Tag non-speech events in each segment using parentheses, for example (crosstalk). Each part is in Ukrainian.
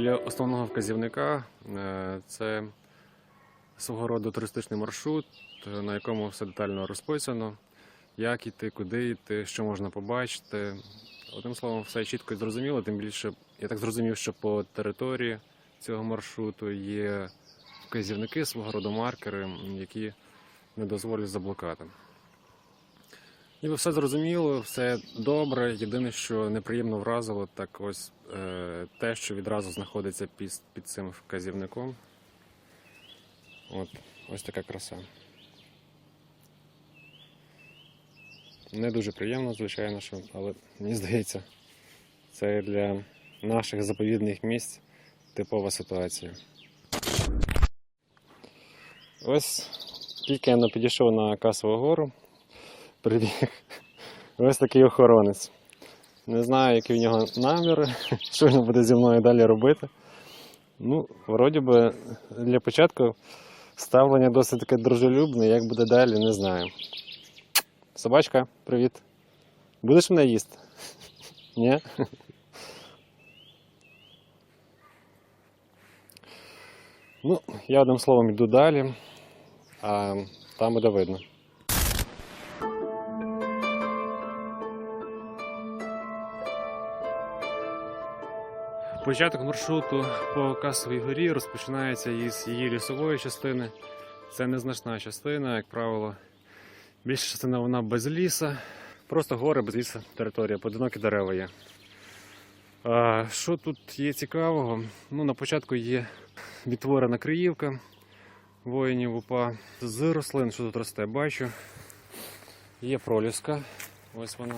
Біля основного вказівника. Е, Це свого роду туристичний маршрут, е, на якому все детально розписано. Як іти, куди йти, що можна побачити. Одним словом, все чітко і зрозуміло. Тим більше, я так зрозумів, що по території цього маршруту є вказівники свого роду маркери, які не дозволять заблукати. Ніби все зрозуміло, все добре. Єдине, що неприємно вразило, так ось е, те, що відразу знаходиться під, цим вказівником. От, ось така краса. Не дуже приємно, звичайно, що, але мені здається, це для наших заповідних місць типова ситуація. Ось тільки я підійшов на Касову гору, прибіг ось такий охоронець. Не знаю, які в нього наміри, (laughs) що він буде зі мною далі робити. Ну, вроді би, для початку ставлення досить таке дружелюбне, як буде далі, не знаю. Собачка, привіт. Будеш мене їсти? (laughs) Ні? (laughs) Ну, я одним словом йду далі, а там буде видно. Початок маршруту по Касовій горі розпочинається із її лісової частини. Це незначна частина, як правило. Більша частина вона без ліса. Просто гори, без ліса територія, поодинокі дерева є. А, що тут є цікавого? Ну, на початку є відтворена криївка воїнів УПА. З рослин, що тут росте, бачу. Є проліска. Ось вона.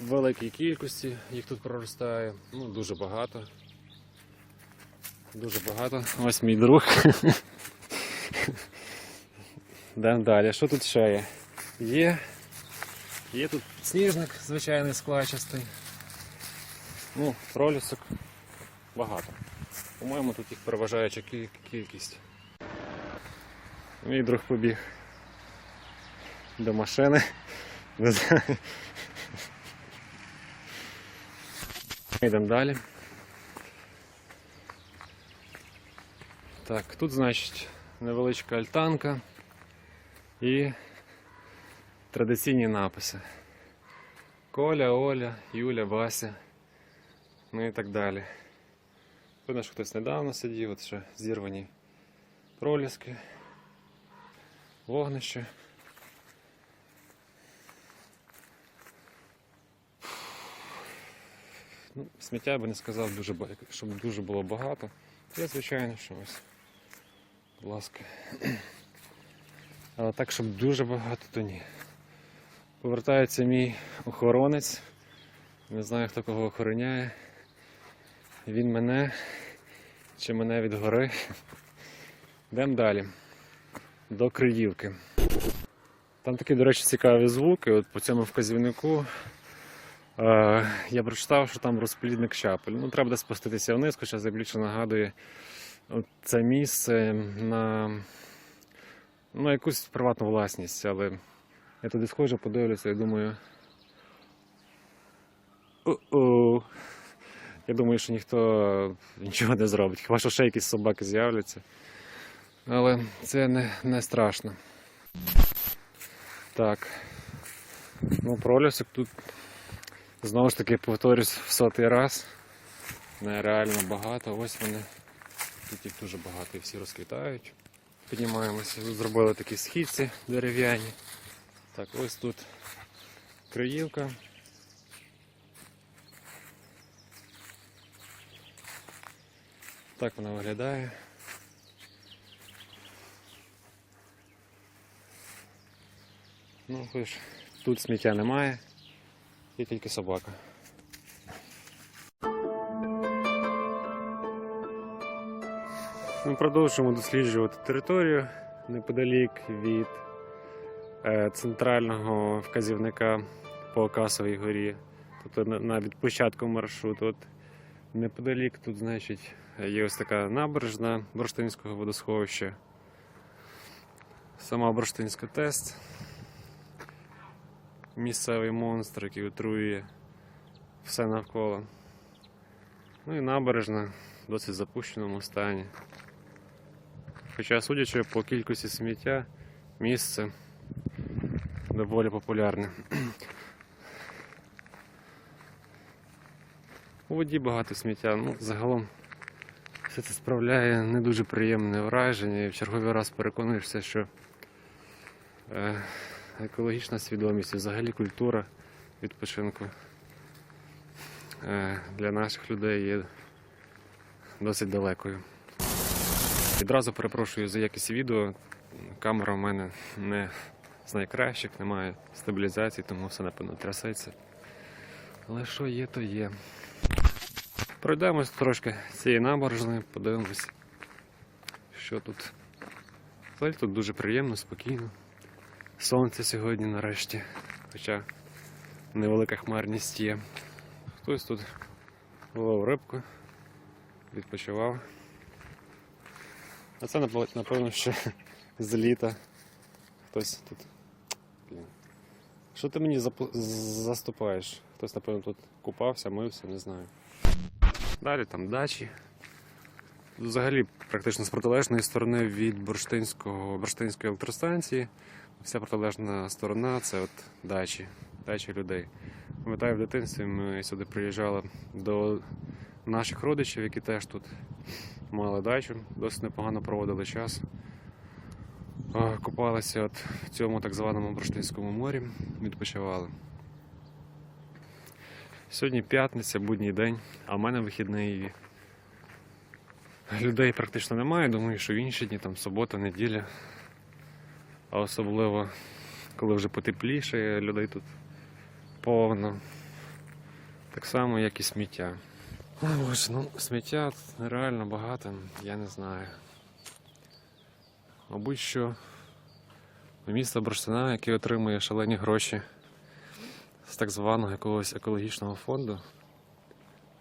В великій кількості їх тут проростає. Ну, дуже багато. Дуже багато. Ось мій друг. (laughs) Йдемо далі. Що тут ще є? Є. Є тут сніжник, звичайний складчастий. Ну, пролісок багато. По-моєму, тут їх переважаюча кількість. Мій друг побіг до машини. (laughs) Не знаю. Йдемо далі. Так, тут, значить, невеличка альтанка і традиційні написи. Коля, Оля, Юля, Вася. Ну і так далі. Видно, що хтось недавно сидів, от ще зірвані проліски, вогнище. Ну, сміття я би не сказав, дуже, щоб дуже було багато. Є, звичайно, що ось. Будь ласка. Але так, щоб дуже багато, то ні. Повертається мій охоронець. Не знаю, хто кого охороняє. Він мене чи мене від гори. Йдемо далі. До Криївки. Там такі, до речі, цікаві звуки. От по цьому вказівнику я прочитав, що там розплідник щапель. Ну, треба буде спуститися вниз, хоча більше нагадує це місце на ну, якусь приватну власність, але я туди схожу, подивлюся і думаю. Я думаю, що ніхто нічого не зробить, хіба що ще якісь собаки з'являться. Але це не, не страшно. Так. Ну, пролісок тут знову ж таки повторюсь в сотий раз. Нереально багато. Ось вони. Тут їх дуже багато і всі розквітають. Піднімаємося. Тут зробили такі східці дерев'яні. Так, ось тут криївка. Так вона виглядає. Ну, ж, тут сміття немає, є тільки собака. Ми продовжуємо досліджувати територію неподалік від е, центрального вказівника по Касовій горі. Тобто на- навіть початку маршруту. От неподалік тут, значить, є ось така набережна Бурштинського водосховища. Сама Бурштинська тест. Місцевий монстр, який отруює все навколо. Ну і набережна в досить запущеному стані. Хоча, судячи по кількості сміття, місце доволі популярне. У воді багато сміття. Ну, загалом все це справляє не дуже приємне враження і в черговий раз переконуєшся, що е, екологічна свідомість взагалі культура відпочинку е, для наших людей є досить далекою. Відразу перепрошую за якість відео. Камера в мене не з найкращих, немає стабілізації, тому все напевно трясеться. Але що є, то є. Пройдемось трошки цієї набережної, подивимось, що тут. Взагалі тут дуже приємно, спокійно. Сонце сьогодні нарешті, хоча невелика хмарність є. Хтось тут ловив рибку, відпочивав. А це напевно ще (laughs) з літа. Хтось тут. Що ти мені заступаєш? Хтось, напевно, тут купався, мився, не знаю. Далі там дачі. Взагалі, практично з протилежної сторони від бурштинського, бурштинської електростанції. Вся протилежна сторона це от дачі, дачі людей. Пам'ятаю, в дитинстві ми сюди приїжджали до наших родичів, які теж тут мали дачу, досить непогано проводили час. Купалися от в цьому так званому Бурштинському морі, відпочивали. Сьогодні п'ятниця, будній день, а в мене вихідний. Людей практично немає. Думаю, що в інші дні, там субота, неділя. А особливо, коли вже потепліше, людей тут повно. Так само, як і сміття. Боже, ну сміття нереально багато, я не знаю. Мабуть, що місто Бурштина, яке отримує шалені гроші з так званого якогось екологічного фонду,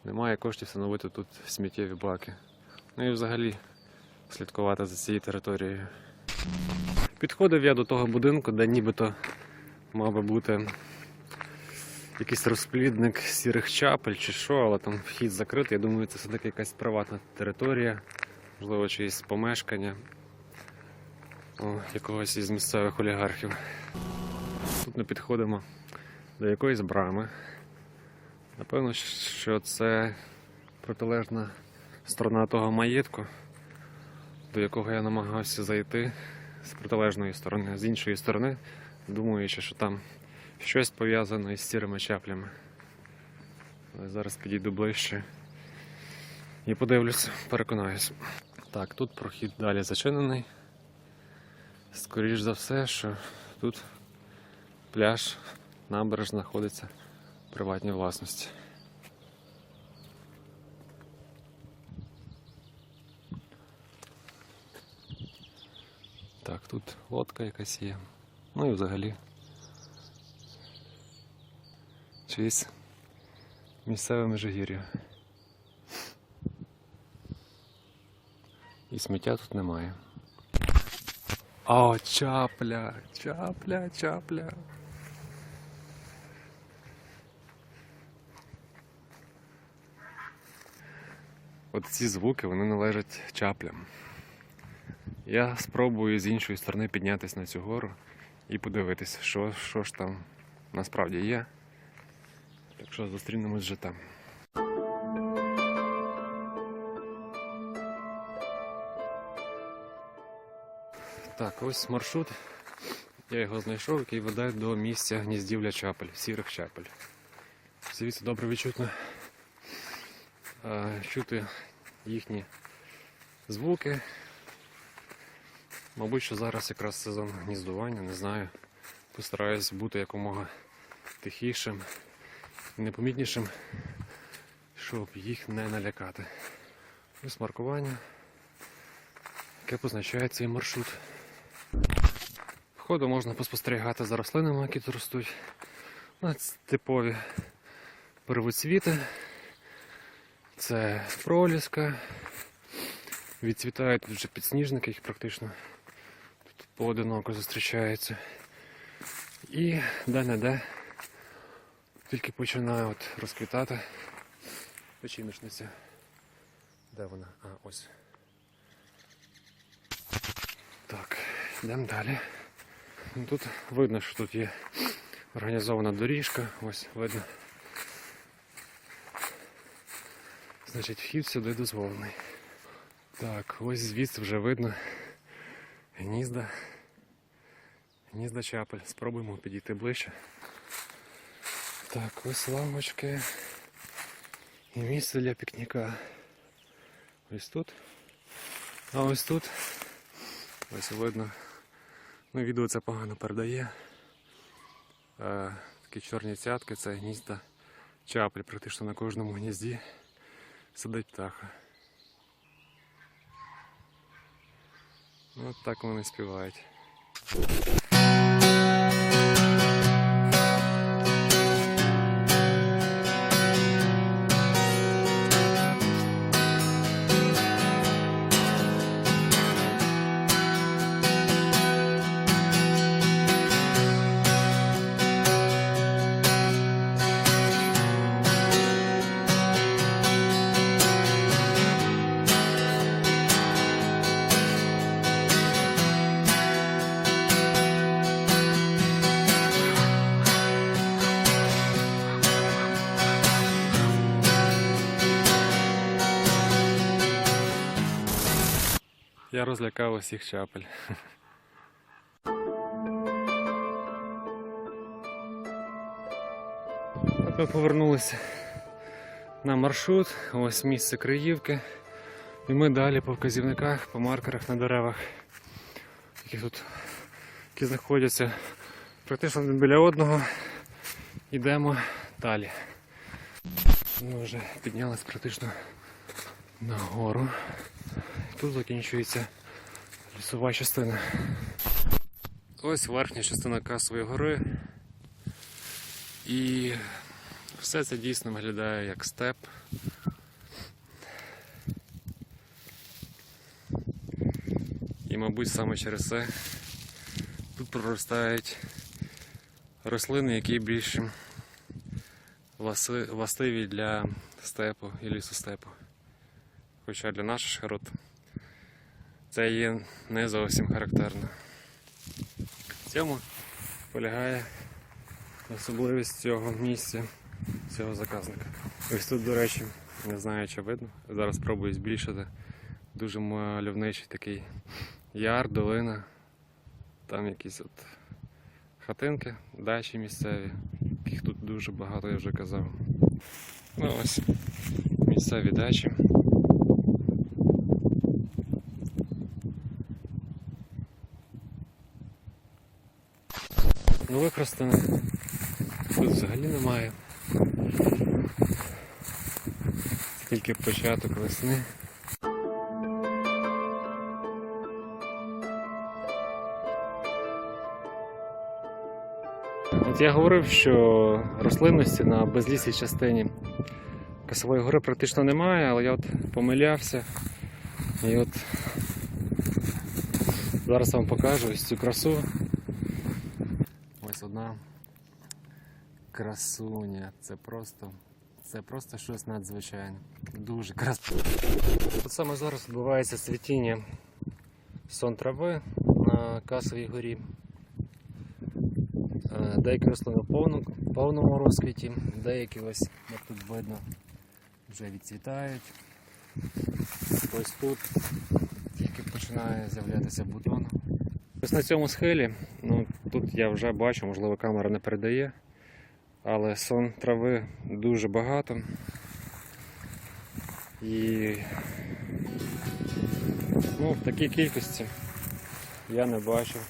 немає коштів встановити тут сміттєві баки. Ну і взагалі слідкувати за цією територією. Підходив я до того будинку, де нібито мав би бути якийсь розплідник сірих чапель чи що, але там вхід закритий. Я думаю, це все-таки якась приватна територія, можливо, чиїсь помешкання о, якогось із місцевих олігархів. Тут ми підходимо до якоїсь брами. Напевно, що це протилежна сторона того маєтку, до якого я намагався зайти з протилежної сторони, з іншої сторони, думаючи, що там щось пов'язане із сірими чаплями. Але зараз підійду ближче і подивлюсь, переконаюсь. Так, тут прохід далі зачинений. Скоріш за все, що тут пляж, набережна знаходиться в приватній власності. Так, тут лодка якась є. Ну і взагалі. Чиїсь місцеве межигір'я. І сміття тут немає. О, чапля, чапля, чапля. От ці звуки вони належать чаплям. Я спробую з іншої сторони піднятися на цю гору і подивитися, що, що ж там насправді є. Так що зустрінемось вже там. Так, ось маршрут. Я його знайшов, який веде до місця гніздівля чапель, сірих чапель. Звідси добре відчутно е, чути їхні звуки. Мабуть, що зараз якраз сезон гніздування, не знаю. Постараюсь бути якомога тихішим, непомітнішим, щоб їх не налякати. Ось маркування, яке позначає цей маршрут. Входу можна поспостерігати за рослинами, які тут ростуть. Типові первоцвіти. Це проліска. Відцвітають вже підсніжники, їх практично поодиноко зустрічаються. І де-не-де тільки починає от розквітати печіночниця. Де вона? А, ось. Так, йдемо далі. Ну, Тут видно, що тут є організована доріжка. Ось видно. Значить, вхід сюди дозволений. Так, ось звідси вже видно гнізда. Гнізда чапель. Спробуємо підійти ближче. Так, ось лавочки. І місце для пікніка. Ось тут. А ось тут. Ось видно. Ну, відео це погано передає. Е, такі чорні цятки, це гнізда чапель. Практично на кожному гнізді сидить птаха. От так вони співають. Я розлякав усіх чапель. (laughs) Ми повернулися на маршрут, ось місце Криївки. І ми далі по вказівниках, по маркерах на деревах, які тут які знаходяться практично біля одного. Йдемо далі. Ми вже піднялись практично на гору. Тут закінчується лісова частина. Ось верхня частина Касової гори. І все це дійсно виглядає як степ. І, мабуть, саме через це тут проростають рослини, які більш властиві для степу і лісостепу. Хоча для наших широт це є не зовсім характерно. В цьому полягає особливість цього місця, цього заказника. Ось тут, до речі, не знаю, чи видно. Зараз спробую збільшити. Дуже мальовничий такий яр, долина. Там якісь от хатинки, дачі місцеві, яких тут дуже багато, я вже казав. Ну ось місцеві дачі. Нових тут взагалі немає. Тільки початок весни. От я говорив, що рослинності на безлісій частині Косової гори практично немає, але я от помилявся. І от зараз вам покажу ось цю красу. Одна красуня. Це просто, це просто щось надзвичайне. Дуже красиво. От саме зараз відбувається цвітіння сон трави на Касовій горі. Е, Деякі рослини в повному розквіті, деякі ось, як тут видно, вже відцвітають. Ось тут тільки починає з'являтися бутон. Ось на цьому схилі, ну тут я вже бачу, можливо, камера не передає, але сон трави дуже багато. І ну, в такій кількості я не бачив.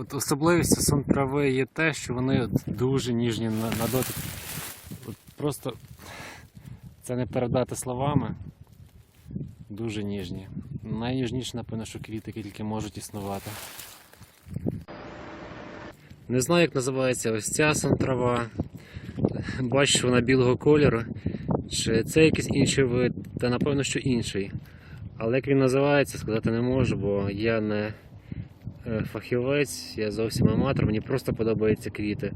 От особливістю сон трави є те, що вони от дуже ніжні на, на дотик. От просто це не передати словами. Дуже ніжні. Найніжніші, напевно, що квіти тільки можуть існувати. Не знаю, як називається ось ця сантрава. Бачу, що вона білого кольору. Чи це якийсь інший вид, та напевно, що інший. Але як він називається, сказати не можу, бо я не фахівець, я зовсім аматор, мені просто подобаються квіти.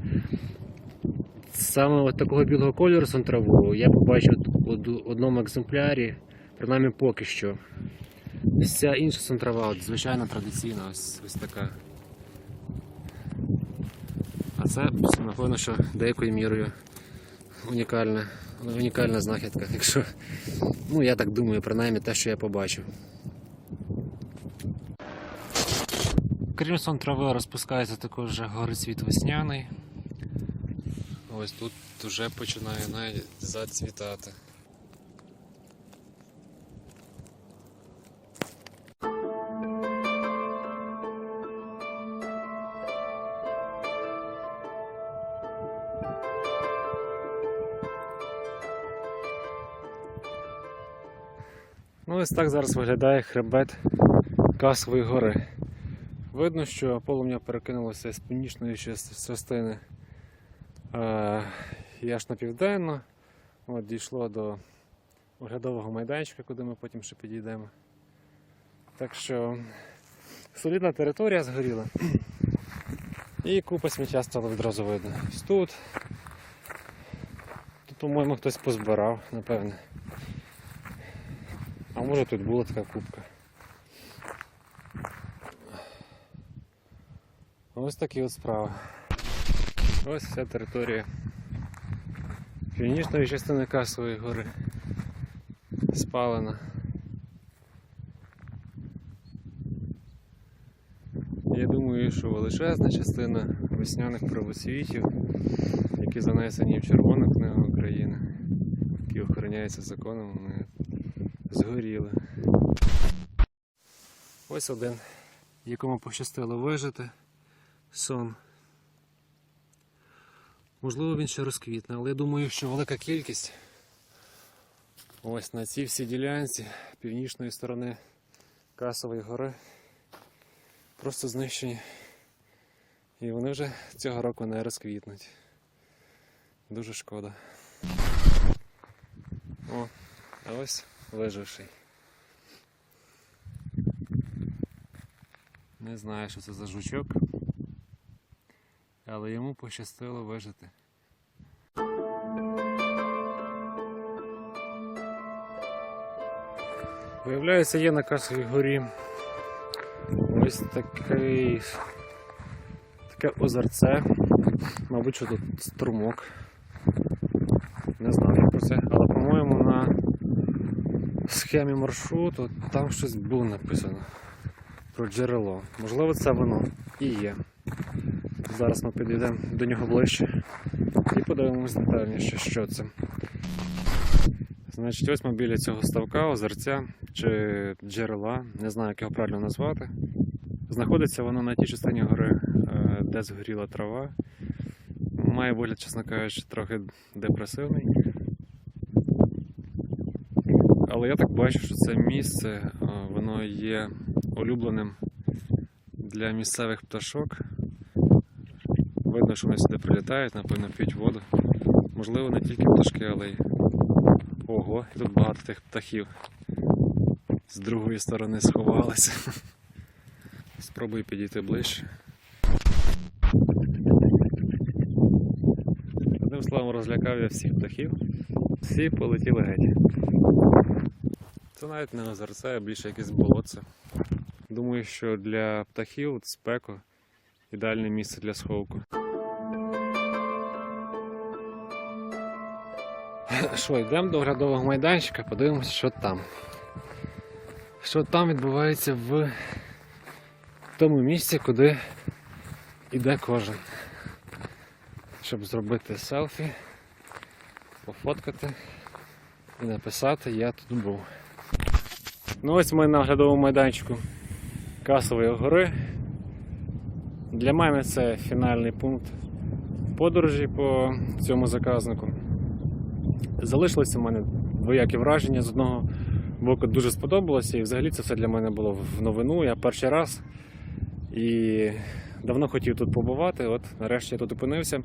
Саме от такого білого кольору сантраву я побачив у одному екземплярі, принаймні поки що. Вся інша сантрава, от, звичайна традиційна, ось, ось така. А це, напевно, що деякою мірою унікальна, унікальна знахідка, якщо, ну я так думаю, принаймні те, що я побачив. Крім сон трави розпускається також горицвіт весняний. Ось тут вже починає навіть зацвітати. Ну, ось так зараз виглядає хребет Касової гори. Видно, що полум'я перекинулося з північної частини е, аж на південну. От, дійшло до оглядового майданчика, куди ми потім ще підійдемо. Так що солідна територія згоріла. І купа сміття стало відразу видно. Ось тут. Тут, по-моєму, хтось позбирав, напевне. А може тут була така кубка. Ось такі от справи. Ось вся територія північної частини Касової гори спалена. Я думаю, що величезна частина весняних правосвітів, які занесені в Червону книгу України, які охороняються законом, вони згоріли. Ось один, якому пощастило вижити сон. Можливо, він ще розквітне, але я думаю, що велика кількість ось на цій всій ділянці північної сторони Касової гори просто знищені. І вони вже цього року не розквітнуть. Дуже шкода. О, а ось виживший. Не знаю, що це за жучок, але йому пощастило вижити. Виявляється, є на Касовій горі ось такий таке озерце. Мабуть, що тут струмок. Не знаю про це, але по-моєму на схемі маршруту там щось було написано про джерело. Можливо, це воно і є. Зараз ми підійдемо до нього ближче і подивимось детальніше, що це. Значить, ось ми біля цього ставка, озерця чи джерела, не знаю, як його правильно назвати. Знаходиться воно на тій частині гори, е, де згоріла трава. Має вигляд, чесно кажучи, трохи депресивний. Але я так бачу, що це місце е, воно є улюбленим для місцевих пташок. Видно, що вони сюди прилітають, напевно, п'ють воду. Можливо, не тільки пташки, але й. Ого, і тут багато тих птахів. З другої сторони сховалися. (laughs) Спробую підійти ближче. Одним словом, розлякав я всіх птахів. Всі полетіли геть. Це навіть не озерце, а більше якесь болотце. Думаю, що для птахів спеку ідеальне місце для сховку. (laughs) Що, йдемо до оглядового майданчика, подивимося, що там. Що там відбувається в тому місці, куди йде кожен. Щоб зробити селфі, пофоткати і написати Я тут був. Ну ось ми на оглядовому майданчику Касової гори. Для мене це фінальний пункт подорожі по цьому заказнику. Залишилося в мене двоякі враження. З одного боку дуже сподобалося, і взагалі це все для мене було в новину. Я перший раз і давно хотів тут побувати. От нарешті я тут опинився.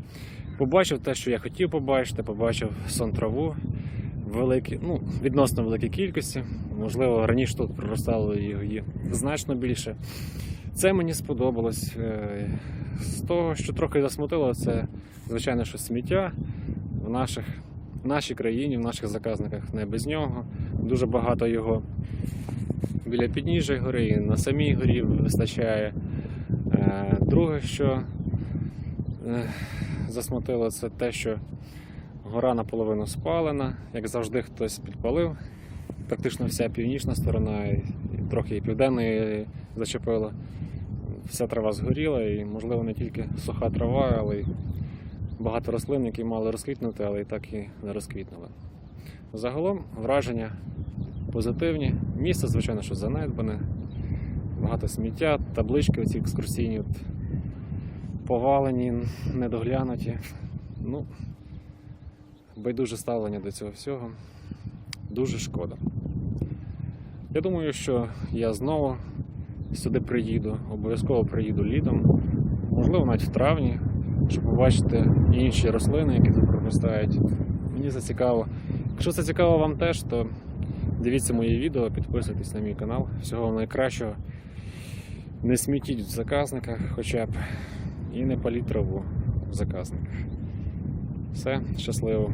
Побачив те, що я хотів побачити, побачив сон траву великі, ну, відносно великій кількості. Можливо, раніше тут проростало її значно більше. Це мені сподобалось. Е, З того, що трохи засмутило, це звичайно, що сміття в наших, в нашій країні, в наших заказниках не без нього. Дуже багато його біля підніжжя гори і на самій горі вистачає. Е, Друге, що е, засмутило, це те, що гора наполовину спалена, як завжди, хтось підпалив. Практично вся північна сторона, трохи і південної зачепило. Вся трава згоріла, і, можливо, не тільки суха трава, але й багато рослин, які мали розквітнути, але і так і не розквітнули. Загалом враження позитивні. Місце, звичайно, що занедбане, багато сміття, таблички оці екскурсійні, от, повалені, недоглянуті. Ну, байдуже ставлення до цього всього. Дуже шкода. Я думаю, що я знову сюди приїду, обов'язково приїду літом, можливо, навіть в травні, щоб побачити інші рослини, які тут проростають. Мені це цікаво. Якщо це цікаво вам теж, то дивіться мої відео, підписуйтесь на мій канал. Всього вам найкращого. Не смітіть в заказниках хоча б і не паліть траву в заказниках. Все, щасливо.